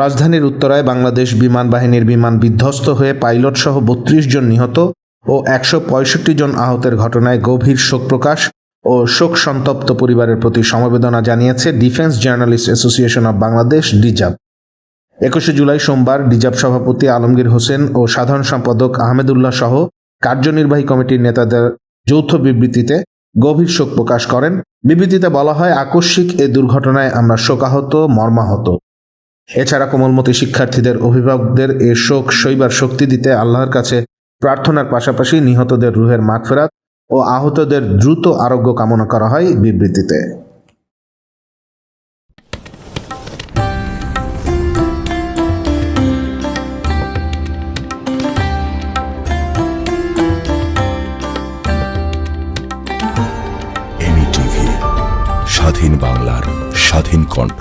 রাজধানীর উত্তরায় বাংলাদেশ বিমান বাহিনীর বিমান বিধ্বস্ত হয়ে পাইলট সহ বত্রিশ জন নিহত ও একশো পঁয়ষট্টি জন আহতের ঘটনায় গভীর শোক প্রকাশ ও শোক সন্তপ্ত পরিবারের প্রতি সমবেদনা জানিয়েছে defence journalist association of Bangladesh, DJAB. একুশে জুলাই সোমবার ডিজাব সভাপতি আলমগীর হোসেন ও সাধারণ সম্পাদক আহমেদুল্লাহ সহ কার্যনির্বাহী কমিটির নেতাদের যৌথ বিবৃতিতে গভীর শোক প্রকাশ করেন। বিবৃতিতে বলা হয়, আকস্মিক এ দুর্ঘটনায় আমরা শোকাহত, মর্মাহত। এছাড়া কোমলমতি শিক্ষার্থীদের, অভিভাবকদের এ শোক সইবার শক্তি দিতে আল্লাহর কাছে প্রার্থনার পাশাপাশি নিহতদের রুহের মাগফেরাত ও আহতদের দ্রুত আরোগ্য কামনা করা হয় বিবৃতিতে। স্বাধীন বাংলার স্বাধীন কণ্ঠ।